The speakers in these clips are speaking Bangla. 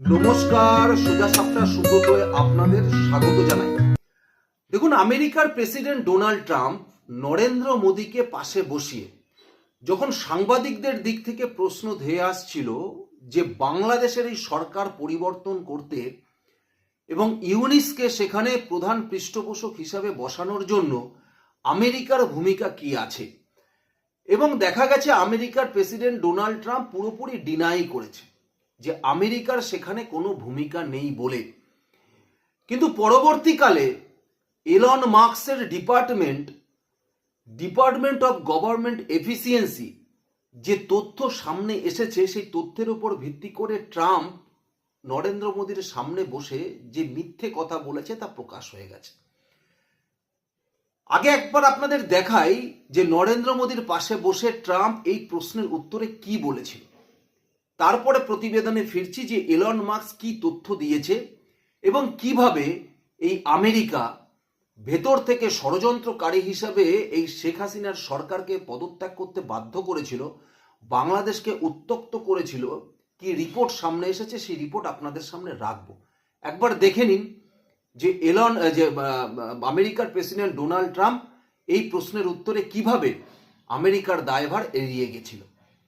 নমস্কার, সোজা সাপটা আপনাদের স্বাগত জানাই। দেখুন, আমেরিকার প্রেসিডেন্ট ডোনাল্ড ট্রাম্প নরেন্দ্র মোদীকে পাশে বসিয়ে যখন সাংবাদিকদের দিক থেকে প্রশ্ন ধেয়ে আসছিল যে বাংলাদেশের এই সরকার পরিবর্তন করতে এবং ইউনিসকে সেখানে প্রধান পৃষ্ঠপোষক হিসাবে বসানোর জন্য আমেরিকার ভূমিকা কি আছে? এবং দেখা গেছে, আমেরিকার প্রেসিডেন্ট ডোনাল্ড ট্রাম্প পুরোপুরি ডিনাই করেছে। যে আমেরিকার সেখানে কোনো ভূমিকা নেই বলে। কিন্তু পরবর্তীকালে এলন মার্কসের department department of government efficiency যে তথ্য সামনে এসেছে, সেই তথ্যের উপর ভিত্তি করে ট্রাম্প নরেন্দ্র মোদীর সামনে বসে যে মিথ্যে কথা বলেছে তা প্রকাশ হয়ে গেছে। আগে একবার আপনাদের দেখাই যে নরেন্দ্র মোদীর পাশে বসে ট্রাম্প এই প্রশ্নের উত্তরে কি বলেছিল। তারপরে প্রতিবেদনে ফিরছি যে এলন মার্কস কি তথ্য দিয়েছে এবং কীভাবে এই আমেরিকা ভেতর থেকে ষড়যন্ত্রকারী হিসাবে এই শেখ হাসিনার সরকারকে পদত্যাগ করতে বাধ্য করেছিল, বাংলাদেশকে উত্তক্ত করেছিল, কি রিপোর্ট সামনে এসেছে সেই রিপোর্ট আপনাদের সামনে রাখব। একবার দেখে নিন যে এলন যে আমেরিকার প্রেসিডেন্ট ডোনাল্ড ট্রাম্প এই প্রশ্নের উত্তরে কীভাবে আমেরিকার দায়ভার এড়িয়ে গেছিল।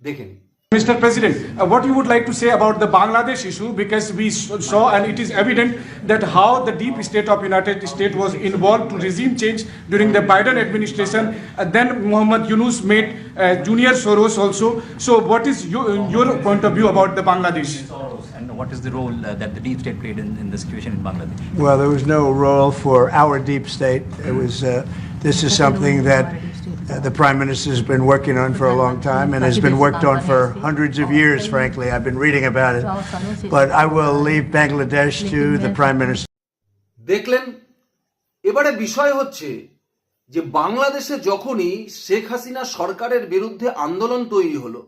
দেখে নিন। Mr. President, uh, what you would like to say about the Bangladesh issue because we saw and it is evident that how the deep state of United States was involved to regime change during the Biden administration. Uh, then Muhammad Yunus made uh, Junior Soros also. So what is your, your point of view about the Bangladesh? And what is the role uh, that the deep state played in, in the situation in Bangladesh? Well, there was no role for our deep state. It was, uh, this is something that uh, the Prime Minister has been working on for a long time and has been worked on for hundreds of years, frankly. I've been reading about it. But I will leave Bangladesh to the Prime Minister. দেখলেন এবারে বিষয় হচ্ছে যে বাংলাদেশে যখনই শেখ হাসিনা সরকারের বিরুদ্ধে আন্দোলন তৈরি হলো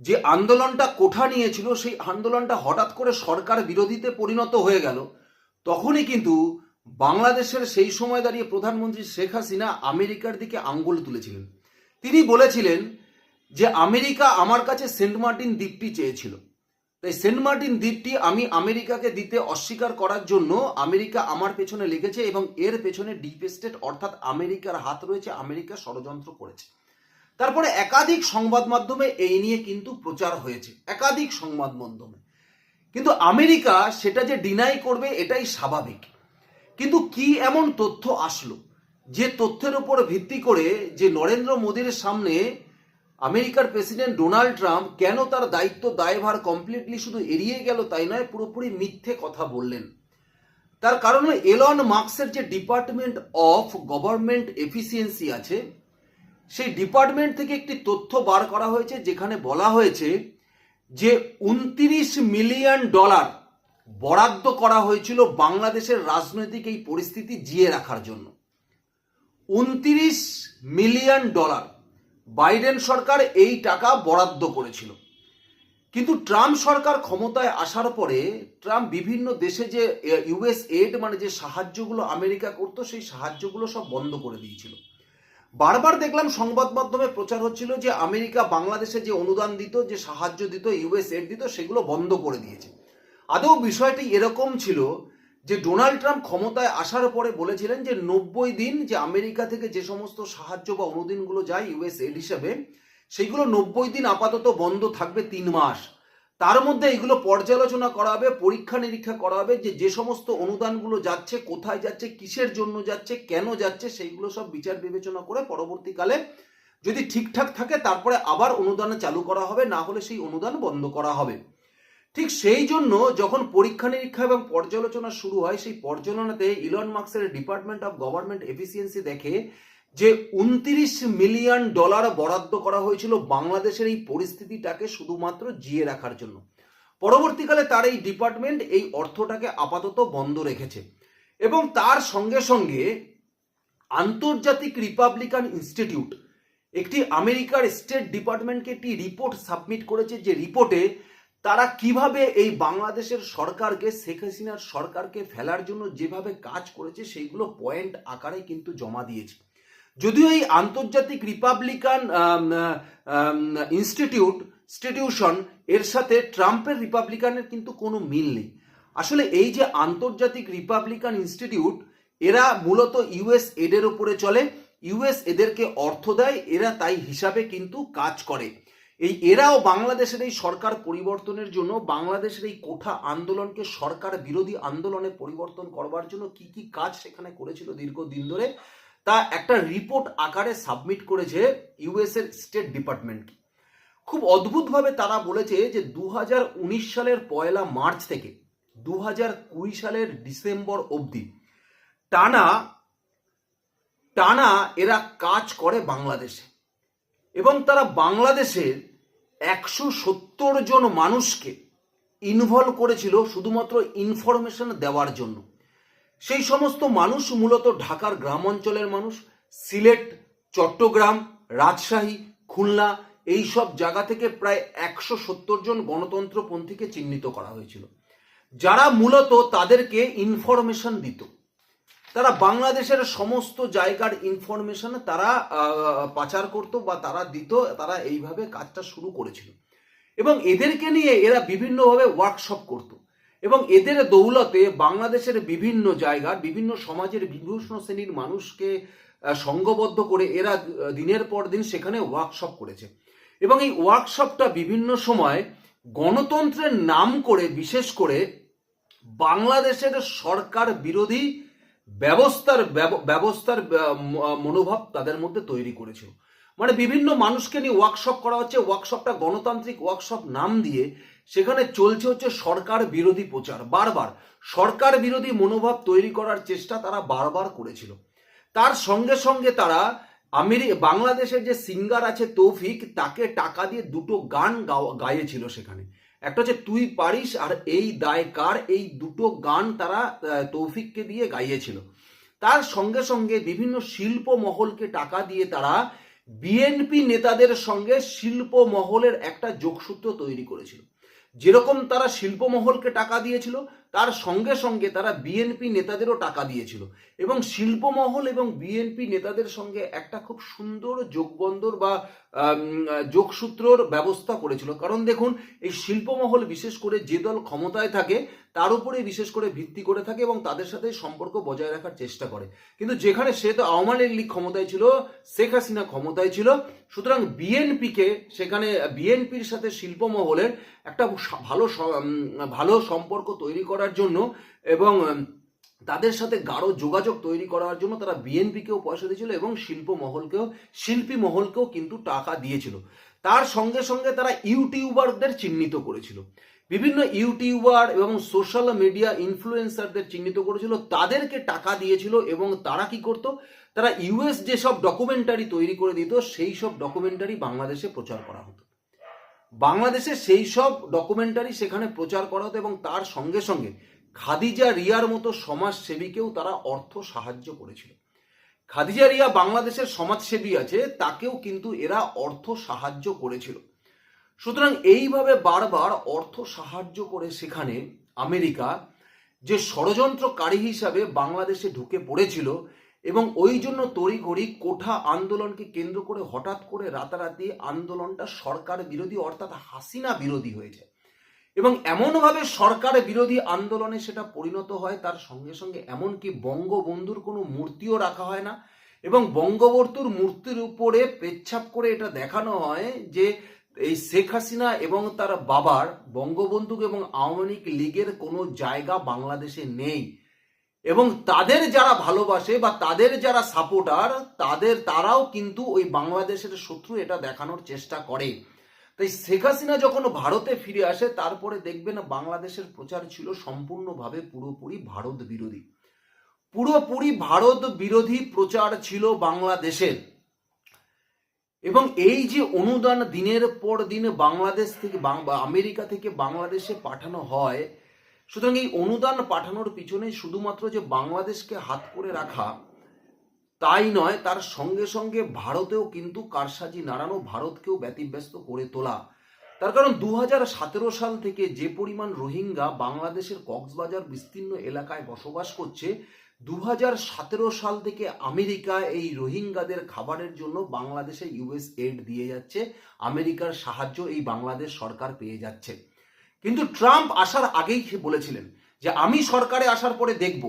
যে আন্দোলনটা কোঠা নিয়েছিল সেই আন্দোলনটা হঠাৎ করে সরকার বিরোধীতে পরিণত হয়ে গেল তখনই কিন্তু বাংলাদেশের সেই সময় দাঁড়িয়ে প্রধানমন্ত্রী শেখ হাসিনা আমেরিকার দিকে আঙ্গুল তুলেছিলেন। তিনি বলেছিলেন যে, আমেরিকা আমার কাছে সেন্ট মার্টিন দ্বীপটি চেয়েছিল। তাই সেন্ট মার্টিন দ্বীপটি আমি আমেরিকাকে দিতে অস্বীকার করার জন্য আমেরিকা আমার পেছনে লেগেছে এবং এর পেছনে ডিপ স্টেট অর্থাৎ আমেরিকার হাত রয়েছে, আমেরিকা ষড়যন্ত্র করেছে। তারপরে একাধিক সংবাদ মাধ্যমে এই নিয়ে কিন্তু প্রচার হয়েছে, একাধিক সংবাদ মাধ্যমে। কিন্তু আমেরিকা সেটা যে ডিনাই করবে, এটাই স্বাভাবিক। কিন্তু কি এমন তথ্য আসলো? যে তথ্যের উপর ভিত্তি করে যে নরেন্দ্র মোদীর সামনে আমেরিকার প্রেসিডেন্ট ডোনাল্ড ট্রাম্প কেন তার দায়িত্ব দায়ভার কমপ্লিটলি শুধু এড়িয়ে গেল তাই নয়, পুরোপুরি মিথ্যে কথা বললেন। তার কারণ এলন মার্কসের যে ডিপার্টমেন্ট অফ গভর্নমেন্ট এফিসিয়েন্সি আছে, সেই ডিপার্টমেন্ট থেকে একটি তথ্য বার করা হয়েছে, যেখানে বলা হয়েছে যে উনত্রিশ মিলিয়ন ডলার বরাদ্দ করা হয়েছিল বাংলাদেশের রাজনৈতিক এই পরিস্থিতি জিয়ে রাখার জন্য। উনত্রিশ মিলিয়ন ডলার বাইডেন সরকার এই টাকা বরাদ্দ করেছিল। কিন্তু ট্রাম্প সরকার ক্ষমতায় আসার পরে ট্রাম্প বিভিন্ন দেশে যে ইউএস এড মানে যে সাহায্যগুলো আমেরিকা করতো, সেই সাহায্যগুলো সব বন্ধ করে দিয়েছিল। বারবার দেখলাম সংবাদ মাধ্যমে প্রচার হচ্ছিল যে আমেরিকা বাংলাদেশে যে অনুদান দিত, যে সাহায্য দিত ইউএস এড দিত, সেগুলো বন্ধ করে দিয়েছে। আদৌ বিষয়টি এরকম ছিল যে ডোনাল্ড ট্রাম্প ক্ষমতায় আসার পরে বলেছিলেন যে নব্বই দিন যে আমেরিকা থেকে যে সমস্ত সাহায্য বা অনুদানগুলো যায় ইউএস এড হিসাবে, সেইগুলো নব্বই দিন আপাতত বন্ধ থাকবে তিন মাস। তার মধ্যে এগুলো পর্যালোচনা করা হবে, পরীক্ষা নিরীক্ষা করা হবে যে যে সমস্ত অনুদানগুলো যাচ্ছে, কোথায় যাচ্ছে, কিসের জন্য যাচ্ছে, কেন যাচ্ছে, সেইগুলো সব বিচার বিবেচনা করে পরবর্তীকালে যদি ঠিকঠাক থাকে, তারপরে আবার অনুদান চালু করা হবে, না হলে সেই অনুদান বন্ধ করা হবে। ঠিক সেই জন্য যখন পরীক্ষা নিরীক্ষা এবং পর্যালোচনা শুরু হয়, সেই পর্যালোচনাতে ইলন মার্কসের ডিপার্টমেন্ট অফ গভর্নমেন্ট এফিসিয়েন্সি দেখে যে উনত্রিশ মিলিয়ন ডলার বরাদ্দ করা হয়েছিল বাংলাদেশের এই পরিস্থিতিটাকে শুধুমাত্র জিয়ে রাখার জন্য। পরবর্তীকালে তার এই ডিপার্টমেন্ট এই অর্থটাকে আপাতত বন্ধ রেখেছে এবং তার সঙ্গে সঙ্গে আন্তর্জাতিক রিপাবলিকান ইনস্টিটিউট একটি আমেরিকার স্টেট ডিপার্টমেন্টকে একটি রিপোর্ট সাবমিট করেছে যে রিপোর্টে তারা কীভাবে এই বাংলাদেশের সরকারকে, শেখ হাসিনার সরকারকে ফেলার জন্য যেভাবে কাজ করেছে, সেইগুলো পয়েন্ট আকারে কিন্তু জমা দিয়েছে। যদিও এই আন্তর্জাতিক রিপাবলিকান ইনস্টিটিউট ইনস্টিটিউশন এর সাথে ট্রাম্পের রিপাবলিকানের কিন্তু কোনো মিল নেই। আসলে এই যে আন্তর্জাতিক রিপাবলিকান ইনস্টিটিউট এরা মূলত ইউএস এডের উপরে চলে। ইউএস এদেরকে অর্থ দেয়, এরা তাই হিসাবে কিন্তু কাজ করে। এই এরাও বাংলাদেশের এই সরকার পরিবর্তনের জন্য বাংলাদেশের এই কোঠা আন্দোলনকে সরকার বিরোধী আন্দোলনে পরিবর্তন করবার জন্য কি কি কাজ সেখানে করেছিল দীর্ঘদিন ধরে, তা একটা রিপোর্ট আকারে সাবমিট করেছে ইউএস এর স্টেট ডিপার্টমেন্ট খুব অদ্ভুতভাবে তারা বলেছে যে দু হাজার উনিশ সালের পয়লা মার্চ থেকে দু হাজার কুড়ি সালের ডিসেম্বর অবধি টানা টানা এরা কাজ করে বাংলাদেশে। এবং তারা বাংলাদেশের একশো সত্তর জন মানুষকে ইনভলভ করেছিল শুধুমাত্র ইনফরমেশন দেওয়ার জন্য। সেই সমস্ত মানুষ মূলত ঢাকার গ্রাম অঞ্চলের মানুষ, সিলেট, চট্টগ্রাম, রাজশাহী, খুলনা এই সব জায়গা থেকে প্রায় একশো সত্তর জন গণতন্ত্রপন্থীকে চিহ্নিত করা হয়েছিল। যারা মূলত তাদেরকে ইনফরমেশন দিত। তারা বাংলাদেশের সমস্ত জায়গার ইনফরমেশন তারা পাচার করত বা তারা দিত, তারা এইভাবে কাজটা শুরু করেছিল। এবং এদেরকে নিয়ে এরা বিভিন্নভাবে ওয়ার্কশপ করত। এবং এদের দৌলতে বাংলাদেশের বিভিন্ন জায়গার, বিভিন্ন সমাজের বিভিন্ন শ্রেণির মানুষকে সংঘবদ্ধ করে এরা দিনের পর দিন সেখানে ওয়ার্কশপ করেছে। এবং এই ওয়ার্কশপটা বিভিন্ন সময় গণতন্ত্রের নাম করে, বিশেষ করে বাংলাদেশের সরকার বিরোধী ব্যবস্থার ব্যবস্থার মনোভাব তাদের মধ্যে তৈরি করেছিল। মানে বিভিন্ন মানুষকে নিয়ে ওয়ার্কশপ করা হচ্ছে ওয়ার্কশপটা গণতান্ত্রিক ওয়ার্কশপ নাম দিয়ে সেখানে চলছে হচ্ছে সরকার বিরোধী প্রচার। বারবার সরকার বিরোধী মনোভাব তৈরি করার চেষ্টা তারা বারবার করেছিল। তার সঙ্গে সঙ্গে তারা আমেরি, বাংলাদেশের যে সিঙ্গার আছে তৌফিক, তাকে টাকা দিয়ে দুটো গান গাইয়েছিল সেখানে। একটা হচ্ছে তুই পারিস আর এই দায় কার এই দুটো গান তারা তৌফিককে দিয়ে গাইয়েছিল। তার সঙ্গে সঙ্গে বিভিন্ন শিল্প মহলকে টাকা দিয়ে তারা বিএনপি নেতাদের সঙ্গে শিল্প মহলের একটা যোগসূত্র তৈরি করেছিল। যেরকম তারা শিল্প মহলকে টাকা দিয়েছিল তার সঙ্গে সঙ্গে তারা বিএনপি নেতাদেরও টাকা দিয়েছিল। এবং শিল্প মহল এবং বিএনপি নেতাদের সঙ্গে একটা খুব সুন্দর যোগবন্দর বা যোগসূত্রর ব্যবস্থা করেছিল। কারণ দেখুন, এই শিল্পমহল বিশেষ করে যে দল ক্ষমতায় থাকে, তার উপরে বিশেষ করে ভিত্তি করে থাকে এবং তাদের সাথে সম্পর্ক বজায় রাখার চেষ্টা করে। কিন্তু যেখানে সে তো আওয়ামী লীগ ক্ষমতায় ছিল, শেখ হাসিনা ক্ষমতায় ছিল, সুতরাং বিএনপিকে সেখানে বিএনপির সাথে শিল্পমহলের একটা ভালো ভালো সম্পর্ক তৈরি করার জন্য এবং তাদের সাথে গাঢ় যোগাযোগ তৈরি করার জন্য তারা বিএনপিকেও পয়সা দিয়েছিল এবং শিল্প মহলকেও, শিল্পী মহলকেও কিন্তু টাকা দিয়েছিল। তার সঙ্গে সঙ্গে তারা ইউটিউবারদের চিহ্নিত করেছিল। বিভিন্ন ইউটিউবার এবং সোশ্যাল মিডিয়া ইনফ্লুয়েন্সারদের চিহ্নিত করেছিল, তাদেরকে টাকা দিয়েছিল এবং তারা কি করত, তারা ইউএস যেসব ডকুমেন্টারি তৈরি করে দিত, সেই সব ডকুমেন্টারি বাংলাদেশে প্রচার করা হতো। বাংলাদেশে সেই সব ডকুমেন্টারি সেখানে প্রচার করা হতো এবং তার সঙ্গে সঙ্গে খাদিজা রিয়ার মতো সমাজসেবীকেও তারা অর্থ সাহায্য করেছিল। খাদিজা রিয়া বাংলাদেশের সমাজসেবী আছে, তাকেও কিন্তু এরা অর্থ সাহায্য করেছিল। সুতরাং এইভাবে বারবার অর্থ সাহায্য করে সেখানে আমেরিকা যে ষড়যন্ত্রকারী হিসাবে বাংলাদেশে ঢুকে পড়েছিল এবং ওই জন্য তড়িঘড়ি কোঠা আন্দোলনকে কেন্দ্র করে হঠাৎ করে রাতারাতি আন্দোলনটা সরকার বিরোধী, অর্থাৎ হাসিনা বিরোধী হয়েছে। এবং এমনভাবে সরকার বিরোধী আন্দোলনে সেটা পরিণত হয়, তার সঙ্গে সঙ্গে এমনকি বঙ্গবন্ধুর কোনো মূর্তিও রাখা হয় না। এবং বঙ্গবন্ধুর মূর্তির উপরে পেচ্ছাপ করে এটা দেখানো হয় যে এই শেখ হাসিনা এবং তার বাবার বঙ্গবন্ধু এবং আওয়ামী লীগের কোনো জায়গা বাংলাদেশে নেই। এবং তাদের যারা ভালোবাসে বা তাদের যারা সাপোর্টার, তাদের, তারাও কিন্তু ওই বাংলাদেশের শত্রু এটা দেখানোর চেষ্টা করে। তাই শেখ হাসিনা যখন ভারতে ফিরে আসে, তারপরে দেখবেন বাংলাদেশের প্রচার ছিল সম্পূর্ণভাবে পুরোপুরি ভারত বিরোধী। পুরোপুরি ভারত বিরোধী প্রচার ছিল বাংলাদেশের। এবং এই যে অনুদান দিনের পর দিন বাংলাদেশ থেকে আমেরিকা থেকে বাংলাদেশে পাঠানো হয় সুতরাং এই অনুদান পাঠানোর পিছনে শুধুমাত্র যে বাংলাদেশকে হাত করে রাখা, তাই নয়, তার সঙ্গে সঙ্গে ভারতেও কিন্তু কারসাজি নাড়ানো ভারতকেও ব্যতিব্যস্ত করে তোলা। তার কারণ দু হাজার সতেরো সাল থেকে যে পরিমাণ রোহিঙ্গা বাংলাদেশের কক্সবাজার বিস্তীর্ণ এলাকায় বসবাস করছে দু সাল থেকে আমেরিকা এই রোহিঙ্গাদের খাবারের জন্য বাংলাদেশে ইউএস এড দিয়ে যাচ্ছে। আমেরিকার সাহায্য এই বাংলাদেশ সরকার পেয়ে যাচ্ছে। কিন্তু ট্রাম্প আসার আগেই বলেছিলেন যে আমি সরকারে আসার পরে দেখব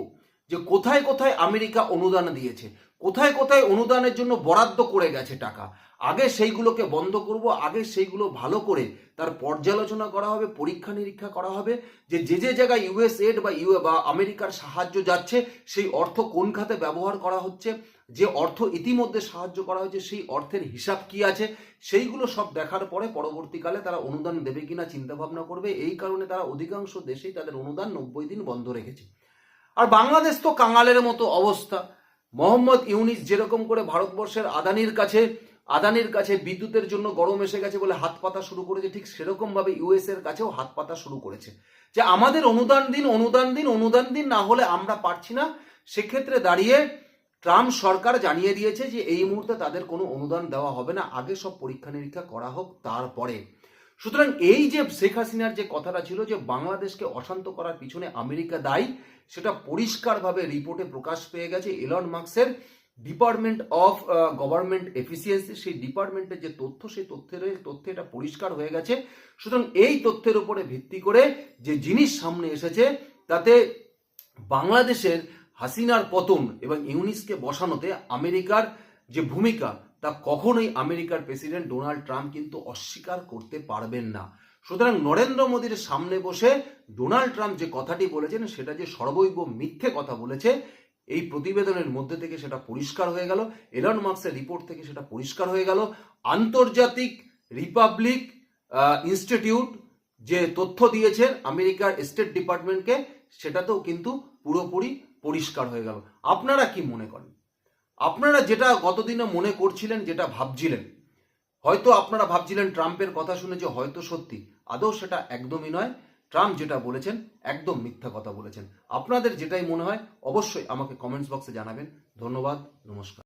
যে কোথায় কোথায় আমেরিকা অনুদান দিয়েছে, কোথায় কোথায় অনুদানের জন্য বরাদ্দ করে গেছে টাকা। আগে সেইগুলোকে বন্ধ করব, আগে সেইগুলো ভালো করে তার পর্যালোচনা করা হবে, পরীক্ষা নিরীক্ষা করা হবে যে যে যে জায়গায় ইউএস এড বা ইউ, বা আমেরিকার সাহায্য যাচ্ছে, সেই অর্থ কোন খাতে ব্যবহার করা হচ্ছে যে অর্থ ইতিমধ্যে সাহায্য করা হয়েছে, সেই অর্থের হিসাব কি আছে, সেইগুলো সব দেখার পরে পরবর্তীকালে তারা অনুদান দেবে কিনা চিন্তা ভাবনা করবে। এই কারণে তারা অধিকাংশ দেশেই তাদের অনুদান নব্বই দিন বন্ধ রেখেছে। আর বাংলাদেশ তো কাঙালের মতো অবস্থা। মোহাম্মদ ইউনিস যেরকম করে ভারতবর্ষের আদানির কাছে আদানির কাছে বিদ্যুতের জন্য গরম এসে গেছে বলে হাত পাতা শুরু করেছে, ঠিক সেরকম ভাবে ইউএস এর কাছেও হাত পাতা শুরু করেছে। যে আমাদের অনুদান দিন অনুদান দিন অনুদান দিন না হলে আমরা পারছি না। সেক্ষেত্রে দাঁড়িয়ে ট্রাম্প সরকার জানিয়ে দিয়েছে যে এই মুহূর্তে তাদের কোনো অনুদান দেওয়া হবে না। আগে সব পরীক্ষা নিরীক্ষা করা হোক, তারপরে। সুতরাং এই যে শেখ হাসিনার যে কথাটা ছিল যে বাংলাদেশকে অশান্ত করার পিছনে আমেরিকা দায়ী, সেটা পরিষ্কারভাবে রিপোর্টে প্রকাশ পেয়ে গেছে। এলন মার্কসের ডিপার্টমেন্ট অফ গভর্নমেন্ট এফিসিয়েন্সি, সেই ডিপার্টমেন্টের যে তথ্য, সেই তথ্যের, তথ্য এটা পরিষ্কার হয়ে গেছে। সুতরাং এই তথ্যের উপরে ভিত্তি করে যে জিনিস সামনে এসেছে, তাতে বাংলাদেশের হাসিনার পতন এবং ইউনিসকে বসানোতে আমেরিকার যে ভূমিকা, তা কখনোই আমেরিকার প্রেসিডেন্ট ডোনাল্ড ট্রাম্প কিন্তু অস্বীকার করতে পারবেন না। সুতরাং নরেন্দ্র মোদীর সামনে বসে ডোনাল্ড ট্রাম্প যে কথাটি বলেছেন, সেটা যে সর্বৈব মিথ্যে কথা বলেছে, এই প্রতিবেদনের মধ্যে থেকে সেটা পরিষ্কার হয়ে গেল, এলন মার্কসের রিপোর্ট থেকে সেটা পরিষ্কার হয়ে গেল। আন্তর্জাতিক রিপাবলিক ইনস্টিটিউট যে তথ্য দিয়েছেন আমেরিকার স্টেট ডিপার্টমেন্টকে, সেটাতেও কিন্তু পুরোপুরি পরিষ্কার হয়ে গেল। আপনারা কি মনে করেন? আপনারা যেটা গতদিনে মনে করছিলেন, যেটা ভাবছিলেন, হয়তো আপনারা ভাবছিলেন ট্রাম্পের কথা শুনে যে হয়তো সত্যি, আদৌ সেটা একদমই নয়। ট্রাম্প যেটা বলেছেন, একদম মিথ্যা কথা বলেছেন। আপনাদের যেটাই মনে হয়, অবশ্যই আমাকে কমেন্টস বক্সে জানাবেন। ধন্যবাদ, নমস্কার।